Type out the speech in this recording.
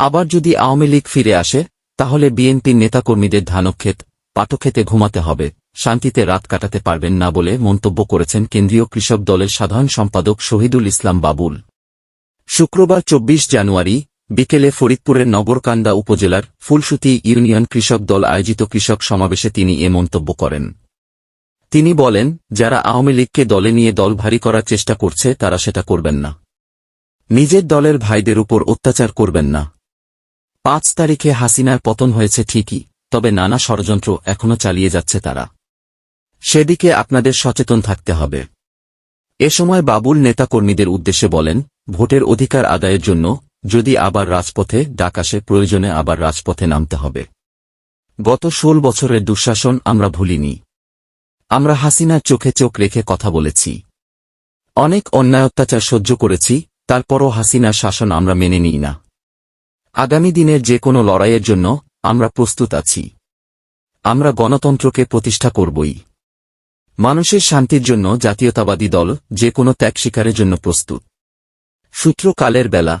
আবার যদি আওয়ামী লীগ ফিরে আসে, তাহলে বিএনপির নেতাকর্মীদের ধানক্ষেত, পাটক্ষেতে ঘুমাতে হবে, শান্তিতে রাত কাটাতে পারবেন না বলে মন্তব্য করেছেন কেন্দ্রীয় কৃষক দলের সাধারণ সম্পাদক শহীদুল ইসলাম বাবুল। শুক্রবার চব্বিশ জানুয়ারি, বিকেলে ফরিদপুরের নগরকান্দা উপজেলার ফুলসুতি ইউনিয়ন কৃষক দল আয়োজিত কৃষক সমাবেশে তিনি এ মন্তব্য করেন। তিনি বলেন, যারা আওয়ামী লীগকে দলে নিয়ে দল ভারী করার চেষ্টা করছে, তারা সেটা করবেন না। নিজের দলের ভাইদের উপর অত্যাচার করবেন না। পাঁচ তারিখে হাসিনার পতন হয়েছে ঠিকই, তবে নানা ষড়যন্ত্র এখনও চালিয়ে যাচ্ছে তারা। সেদিকে আপনাদের সচেতন থাকতে হবে। এ সময় বাবুল নেতাকর্মীদের উদ্দেশ্যে বলেন, ভোটের অধিকার আদায়ের জন্য যদি আবার রাজপথে ডাক আসে, প্রয়োজনে আবার রাজপথে নামতে হবে। গত ষোল বছরের দুঃশাসন আমরা ভুলিনি। আমরা হাসিনার চোখে চোখ রেখে কথা বলেছি। অনেক অন্যায় অত্যাচার সহ্য করেছি, তারপরও হাসিনার শাসন আমরা মেনে নিই না। আগামী দিনের যে কোনো লড়াইয়ের জন্য আমরা প্রস্তুত আছি। আমরা গণতন্ত্রকে প্রতিষ্ঠা করবই। মানুষের শান্তির জন্য জাতীয়তাবাদী দল যে কোনো ত্যাগ শিকারের জন্য প্রস্তুত। সূত্রকালের বেলা